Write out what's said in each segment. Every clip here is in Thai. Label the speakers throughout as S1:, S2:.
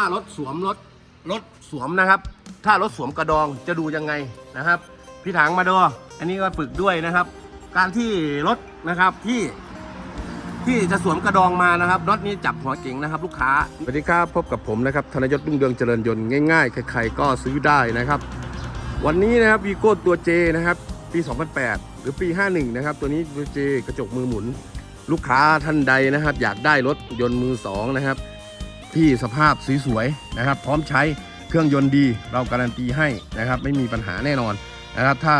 S1: ารถสวมรถรถสวมนะครับ ถ้ารถสวมกระดองจะดูยังไงนะครับ พี่ถังมาดูอันนี้ก็ฝึกด้วยนะครับ การที่รถนะครับที่ที่จะสวมกระดองมานะครับรถนี้จับหัวเก่งนะครับ ลูกค้าสวัสดีครับพบกับผมนะครับธนยศรุ่งเรืองเจริญยนต์ง่ายๆใครๆก็ซื้อได้นะครับ วันนี้นะครับวีโก้ตัว J นะครับปี 2008 หรือปี 51 นะครับ ตัวนี้ตัว J กระจกมือหมุน ลูกค้าท่านใดนะครับ อยากได้รถยนต์มือสองนะครับ ที่สภาพสวยๆนะครับ พร้อมใช้เครื่องยนต์ดีเราการันตีให้นะครับ ไม่มีปัญหาแน่นอนนะครับ ถ้า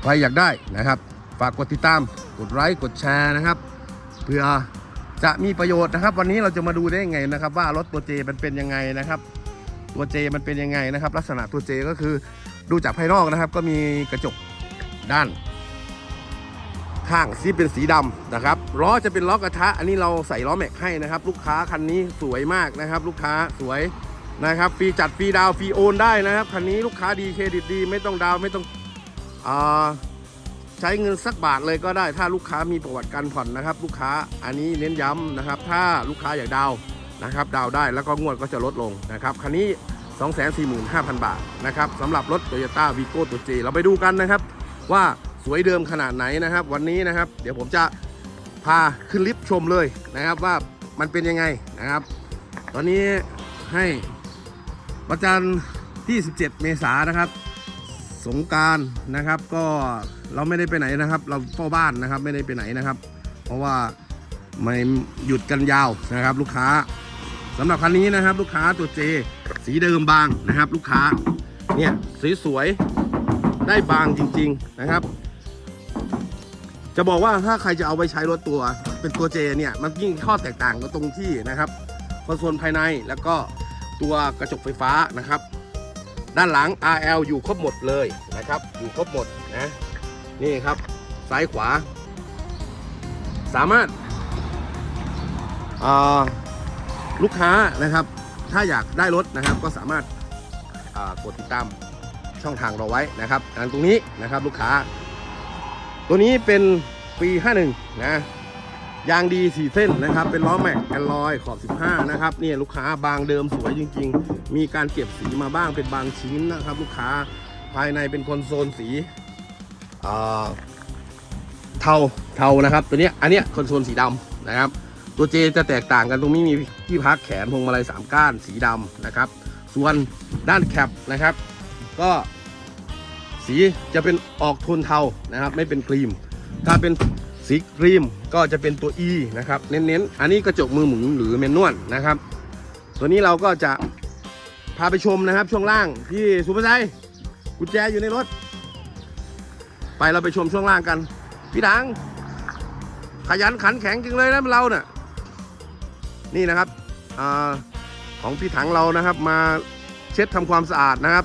S1: ใครอยากได้นะครับ ฝากกดติดตามกดไลค์กดแชร์นะครับ เพื่อจะมีประโยชน์นะครับ วันนี้เราจะมาดูได้ยังไงนะครับ ว่ารถตัว J มันเป็นยังไงนะครับ ตัว J มันเป็นยังไงนะครับ ลักษณะตัว J ก็คือดูจากภายนอกนะครับ ก็มีกระจกด้าน ข้างที่เป็นสีดำนะครับล้อจะเป็นล้อกระทะ อันนี้เราใส่ล้อแม็กให้นะครับ ลูกค้าคันนี้สวยมากนะครับ ลูกค้าสวยนะครับฟรีจัดฟรีดาวฟรีโอนได้นะครับคันนี้ลูกค้าดีเครดิตดี ไม่ต้องดาวไม่ต้องอาใช้เงินสักบาทเลยก็ได้ ถ้าลูกค้ามีประวัติการผ่อนนะครับ ลูกค้าอันนี้เน้นย้ำนะครับ ถ้าลูกค้าอยากดาวนะครับดาวได้แล้วก็งวดก็จะลดลงนะครับคันนี้ 245,000 บาทนะครับสำหรับรถ Toyota Vigo ตัว J เราไปดูกันนะครับว่า สวยเดิมขนาดไหนนะครับ วันนี้นะครับ เดี๋ยวผมจะพาขึ้นลิฟต์ชมเลยนะครับว่ามันเป็นยังไงนะครับ ตอนนี้ให้ประจันทร์ที่ 17 เมษายนะครับ สงการนะครับ ก็เราไม่ได้ไปไหนนะครับ เราเฝ้าบ้านนะครับไม่ได้ไปไหนนะครับ เพราะว่าไม่หยุดกันยาวนะครับ ลูกค้าสำหรับคันนี้นะครับ ลูกค้าตัวเจสีเดิมบางนะครับ ลูกค้าเนี่ยสวยๆได้บางจริง ๆนะครับ จะบอกว่าถ้าใครจะเอาไปใช้รถตัว เป็นตัวเจเนี่ยมันยิ่งข้อแตกต่างกันตรงที่นะครับคอนโซลภายในแล้วก็ตัวกระจกไฟฟ้านะครับ ด้านหลัง RL อยู่ครบหมดเลยนะครับ อยู่ครบหมดนะนี่ครับซ้ายขวา สามารถาลูกค้านะครับ ถ้าอยากได้รถนะครับก็สามารถากดติดตามช่องทางเราไว้นะครับอันตรงนี้นะครับลูกค้า ตัวนี้เป็นปี 51 นะ ยางดี 4 เส้นนะครับ เป็นล้อแม็กแอนลอยขอบ 15 นะครับเนี่ยลูกค้าบางเดิมสวยจริง ๆ มีการเก็บสีมาบ้างเป็นบางชิ้นนะครับ ลูกค้าภายในเป็นคอนโซลสีเทาเทานะครับ ตัวนี้อันเนี้ยคอนโซลสีดำนะครับ ตัวเจจะแตกต่างกันตรงนี้มีที่พักแขนพวงมาลัย3ก้านสีดำนะครับ ส่วนด้านแคปนะครับ ก็ สีจะเป็นออกโทนเทานะครับ ไม่เป็นครีม ถ้าเป็นสีครีมก็จะเป็นตัว E นะครับ เน้นๆ อันนี้กระจกมือหมุนหรือเมนนวลนะครับ ตัวนี้เราก็จะพาไปชมนะครับช่วงล่างที่สุภาชัยกุญแจอยู่ในรถ ไปเราไปชมช่วงล่างกัน พี่ดัง ขยันขันแข็งจริงเลยนะเราเนี่ยนี่นะครับอของพี่ถังเรานะครับมาเช็ดทำความสะอาดนะครับ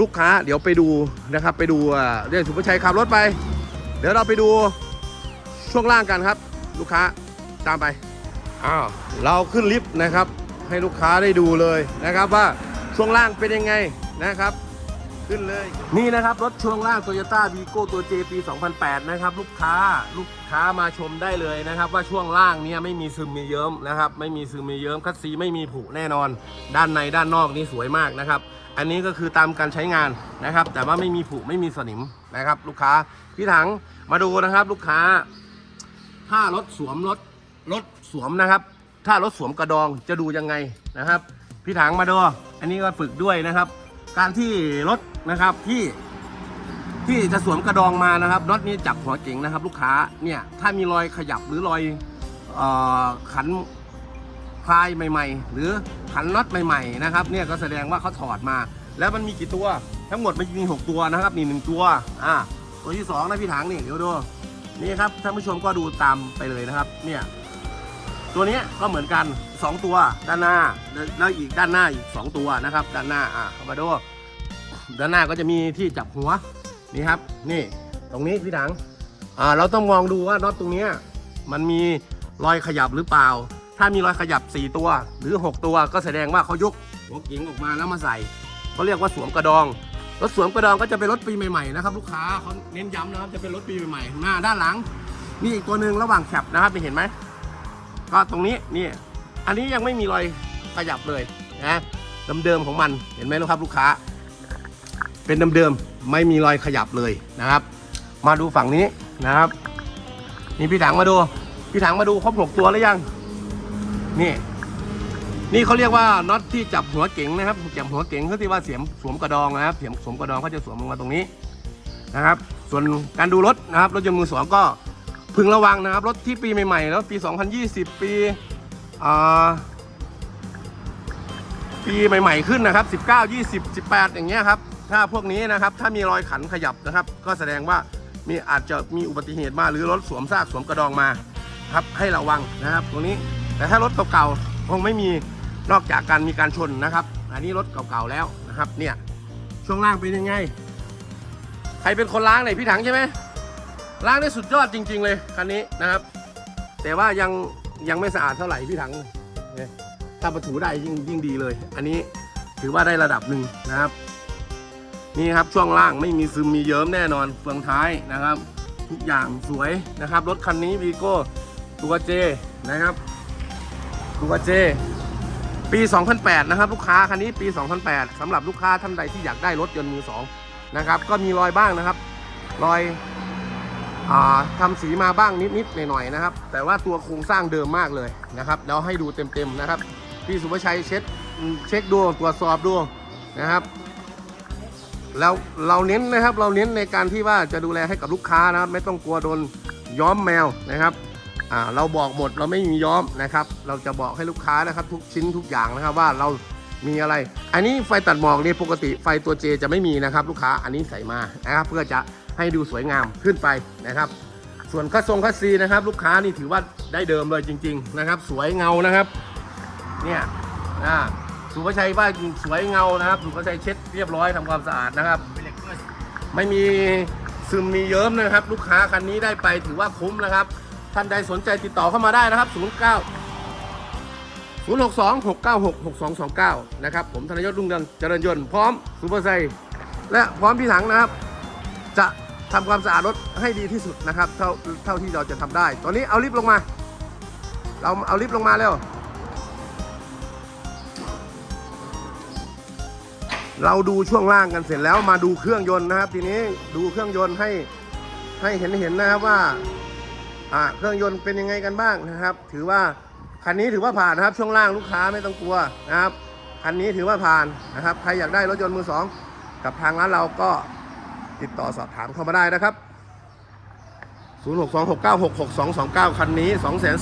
S1: ลูกค้าเดี๋ยวไปดูนะครับ ไปดูเรื่องสุภชัยขับรถไป เดี๋ยวเราไปดูช่วงล่างกันครับ ลูกค้าตามไปอ้าวเราขึ้นลิฟต์นะครับ ให้ลูกค้าได้ดูเลยนะครับว่าช่วงล่างเป็นยังไงนะครับ ขึ้นเลย นี่นะครับ รถช่วงล่าง Toyota Vigo ตัว J ปี 2008 นะครับ ลูกค้าลูกค้ามาชมได้เลยนะครับ ว่าช่วงล่างเนี่ยไม่มีซึมมีเยิ้มนะครับ ไม่มีซึมมีเยิ้มคัดซีไม่มีผุแน่นอน ด้านในด้านนอกนี่สวยมากนะครับ อันนี้ก็คือตามการใช้งานนะครับ แต่ว่าไม่มีผุไม่มีสนิมนะครับ ลูกค้าพี่ถังมาดูนะครับ ลูกค้า ถ้ารถสวมรถรถสวมนะครับ ถ้ารถสวมกระดองจะดูยังไงนะครับ พี่ถังมาดูอันนี้ก็ฝึกด้วยนะครับ การที่รถ นะครับที่ที่จะสวมกระดองมานะครับรถนี้จับหัวเก่งนะครับ ลูกค้าเนี่ยถ้ามีรอยขยับหรือรอยออขันคลายใหม่ ๆ หรือขันน็อตใหม่ๆนะครับเนี่ยก็แสดงว่าเขาถอดมา แล้วมันมีกี่ตัว ทั้งหมดมันมีหกตัวนะครับนี่หนึ่งตัวอ่าตัวที่สองนะพี่ถังนี่เดี๋ยวดูนี่ครับท่านผู้ชมก็ดูตามไปเลยนะครับเนี่ยตัวนี้ก็เหมือนกัน 2 ตัวด้านหน้า แล้วแล้วอีกด้านหน้าอีก 2 ตัวนะครับ ด้านหน้าอะเข้ามาดู ด้านหน้าก็จะมีที่จับหัวนี่ครับ นี่ตรงนี้พี่ถังอ่าเราต้องมองดูว่าน็อตตรงนี้มันมีรอยขยับหรือเปล่า ถ้ามีรอยขยับ 4 ตัว หรือ 6 ตัวก็แสดงว่าเขายกหัวเก๋งออกมาแล้วมาใส่เขาเรียกว่าสวมกระดองรถสวมกระดองก็จะเป็นรถปีใหม่ๆนะครับลูกค้าเขาเน้นย้ำนะครับจะเป็นรถปีใหม่ๆหน้าด้านหลังนี่อีกตัวหนึ่งระหว่างแคปนะครับเห็นไหมก็ตรงนี้นี่อันนี้ยังไม่มีรอยขยับเลยนะเดิมๆของมันเห็นไหมครับลูกค้า เป็นเดิมๆไม่มีรอยขยับเลยนะครับ มาดูฝั่งนี้นะครับนี่พี่ถังมาดู พี่ถังมาดูครบหกตัวหรือยัง นี่ นี่เขาเรียกว่าน็อตที่จับหัวเก๋งนะครับจับหัวเก๋งเขาที่ว่าเสียมสวมกระดองนะครับเสียมสวมกระดองเขาจะสวมลงมาตรงนี้นะครับ ส่วนการดูรถนะครับรถยนต์มือสองก็พึงระวังนะครับ รถที่ปีใหม่ๆแล้วปี 2020 ปีอ่าปีใหม่ ๆ ขึ้นนะครับ 19 20 18 อย่างเงี้ยครับ ถ้าพวกนี้นะครับถ้ามีรอยขันขยับนะครับ ก็แสดงว่ามีอาจจะมีอุบัติเหตุมาหรือรถสวมซากสวมกระดองมาครับให้ระวังนะครับ ตรงนี้แต่ถ้ารถเก่าๆคงไม่มีนอกจากการมีการชนนะครับ อันนี้รถเก่าๆแล้วนะครับเนี่ยช่วงล่างเป็นยังไง ใครเป็นคนล้างเนี่ยพี่ถังใช่ไหมล้างได้สุดยอดจริง ๆ เลยคันนี้นะครับ แต่ว่ายังยังไม่สะอาดเท่าไหร่พี่ถังถ้าประถูได้ยิ่งยิ่งดีเลย อันนี้ถือว่าได้ระดับหนึ่งนะครับ นี่ครับช่วงล่างไม่มีซึมมีเยิ้มแน่นอนเฟืองท้ายนะครับ ทุกอย่างสวยนะครับ รถคันนี้วีโก้ตัวเจนะครับ ตัวเจปี 2008 นะครับ ลูกค้าคันนี้ปี 2008สำหรับลูกค้าท่านใดที่อยากได้รถยนต์มือสองนะครับ ก็มีรอยบ้างนะครับ รอยอาทำสีมาบ้างนิดๆหน่อยๆนะครับ แต่ว่าตัวโครงสร้างเดิมมากเลยนะครับแล้วให้ดูเต็มๆนะครับพี่สุภชัยเช็ดเช็คดูตรวจสอบดูนะครับ แล้วเราเน้นนะครับเราเน้นในการที่ว่าจะดูแลให้กับลูกค้านะครับ ไม่ต้องกลัวโดนย้อมแมวนะครับอ่าเราบอกหมดเราไม่มีย้อมนะครับ เราจะบอกให้ลูกค้านะครับ ทุกชิ้นทุกอย่างนะครับว่าเรามีอะไร อันนี้ไฟตัดหมอกนี่ปกติไฟตัวเจจะไม่มีนะครับ ลูกค้าอันนี้ใส่มานะครับ เพื่อจะให้ดูสวยงามขึ้นไปนะครับ ส่วนคัสทรงคัสซีนะครับ ลูกค้านี่ถือว่าได้เดิมเลยจริง ๆ นะครับ สวยเงานะครับ เนี่ยอ่า สุภาชัยว่าสวยเงานะครับสุภาชัยเช็ดเรียบร้อยทำความสะอาดนะครับ ไม่มีซึมมีเยิ้มนะครับ ลูกค้าคันนี้ได้ไปถือว่าคุ้มนะครับ ท่านใดสนใจติดต่อเข้ามาได้นะครับ 09 062 696 6229 นะครับ ผมธนยศรุ่งเรืองเจริญยนต์พร้อมสุภชัยและพร้อมพี่ถังนะครับ จะทำความสะอาดรถให้ดีที่สุดนะครับ เท่าเท่าที่เราจะทำได้ ตอนนี้เอาลิฟต์ลงมา เราเอาลิฟต์ลงมาเร็ว เราดูช่วงล่างกันเสร็จแล้วมาดูเครื่องยนต์นะครับ ทีนี้ดูเครื่องยนต์ให้ให้เห็นเห็นนะครับว่าอ่าเครื่องยนต์เป็นยังไงกันบ้างนะครับ ถือว่าคันนี้ถือว่าผ่านนะครับ ช่วงล่างลูกค้าไม่ต้องกลัวนะครับคันนี้ถือว่าผ่านนะครับใครอยากได้รถยนต์มือสองกับทางร้านเราก็ติดต่อสอบถามเข้ามาได้นะครับ 0626966229 คันนี้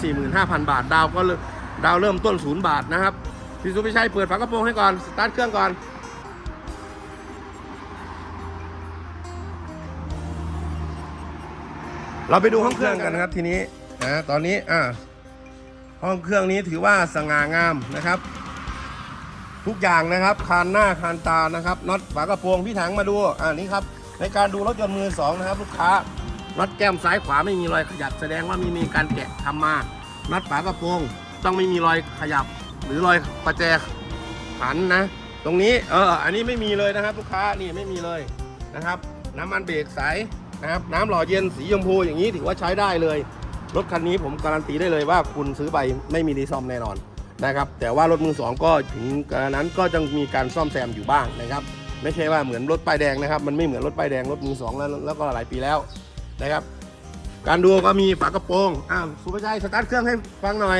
S1: 245,000 บาท ดาวก็ดาวเริ่มต้น 0 บาทนะครับพี่สุพิชัยเปิดฝากระโปรงให้ก่อน สตาร์ทเครื่องก่อน เราไปดูห้องเครื่องกันนะครับทีนี้นะตอนนี้อ่าห้องเครื่องนี้ถือว่าสง่างามนะครับ ทุกอย่างนะครับคานหน้าคานตานะครับน็อตฝากระโปรงพี่ถังมาดูอ่านี่ครับในการดูรถยนต์มือสองนะครับลูกค้าน็อตแก้มซ้ายขวาไม่มีรอยขยับแสดงว่ามีมีการแกะทำมาน็อตฝากระโปรงต้องไม่มีรอยขยับ หรือรอยประแจขันนะ ตรงนี้เอออันนี้ไม่มีเลยนะครับ ลูกค้านี่ไม่มีเลยนะครับ น้ำมันเบรกใส นะครับน้ำหล่อเย็นสีชมพูอย่างนี้ถือว่าใช้ได้เลย รถคันนี้ผมการันตีได้เลยว่าคุณซื้อไปไม่มีรีซ่อมแน่นอนนะครับแต่ว่ารถมือสองก็ถึงกระนั้นก็จะมีการซ่อมแซมอยู่บ้างนะครับไม่ใช่ว่าเหมือนรถป้ายแดงนะครับ มันไม่เหมือนรถป้ายแดงรถมือสองแล้วแล้วก็หลายปีแล้วนะครับ การดูก็มีฝากระโปรงอ้าวสุภาชัยสตาร์ทเครื่องให้ฟังหน่อย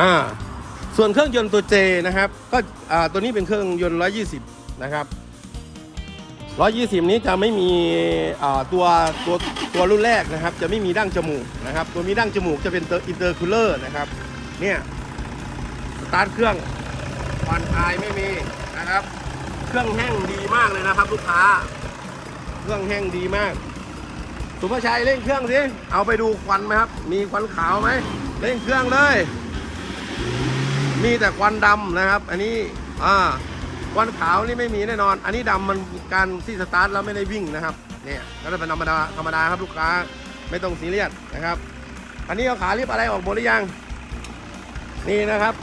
S1: อ่าส่วนเครื่องยนต์ตัวเจนะครับก็อ่าตัวนี้เป็นเครื่องยนต์ 120 นะครับ 120 นี้จะไม่มีตัวตัวตัวรุ่นแรกนะครับ จะไม่มีดั้งจมูกนะครับ ตัวมีดั้งจมูกจะเป็นอินเตอร์คูลเลอร์นะครับ เนี่ยสตาร์ทเครื่องควันอายไม่มีนะครับ เครื่องแห้งดีมากเลยนะครับ ลูกค้า เครื่องแห้งดีมากสุภาชัยเร่งเครื่องสิ เอาไปดูควันไหมครับ มีควันขาวไหม เร่งเครื่องเลย มีแต่ควันดำนะครับ อันนี้ อ่า วันขาวนี่ไม่มีแน่นอน อันนี้ดำมันการที่สตาร์ทแล้วไม่ได้วิ่งนะครับเนี่ยก็จะเป็นธรรมดาธรรมดาครับลูกค้าไม่ต้องซีเรียสนะครับ อันนี้เอาขาลิบอะไรออกหมดหรือยัง นี่นะครับ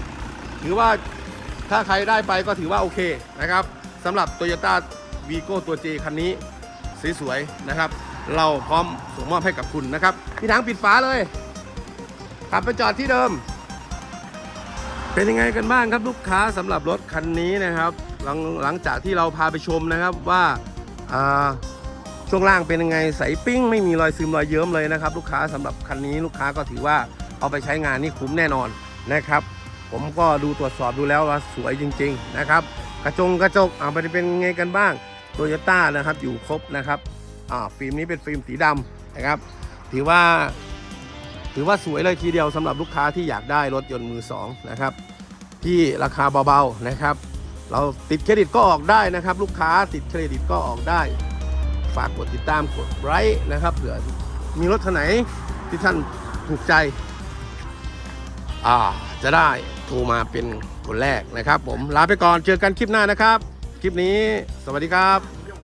S1: ถือว่าถ้าใครได้ไปก็ถือว่าโอเคนะครับสำหรับ Toyota Vigo ตัว J คันนี้สวยๆนะครับ เราพร้อมส่งมอบให้กับคุณนะครับพี่ถังปิดฝาเลยกลับไปจอดที่เดิม เป็นยังไงกันบ้างครับลูกค้าสำหรับรถคันนี้นะครับ หลังหลังจากที่เราพาไปชมนะครับว่าช่วงล่างเป็นยังไงใสปิ้ง ไม่มีรอยซึมรอยเยิ้มเลยนะครับ ลูกค้าสำหรับคันนี้ลูกค้าก็ถือว่าเอาไปใช้งานนี่คุ้มแน่นอนนะครับ ผมก็ดูตรวจสอบดูแล้วว่าสวยจริง ๆนะครับ กระจงกระจกเอาไปเป็นยังไงกันบ้างโตโยต้านะครับอยู่ครบนะครับฟิล์มนี้เป็นฟิล์มสีดำนะครับ ถือว่า ถือว่าสวยเลยทีเดียวสำหรับลูกค้าที่อยากได้รถยนต์มือสองนะครับที่ราคาเบาๆนะครับ เราติดเครดิตก็ออกได้นะครับ ลูกค้าติดเครดิตก็ออกได้ ฝากกดติดตามกดไลค์นะครับเผื่อมีรถคันไหนที่ท่านถูกใจ อ่า จะได้โทรมาเป็นคนแรกนะครับ ผมลาไปก่อนเจอกันคลิปหน้านะครับ คลิปนี้ สวัสดีครับ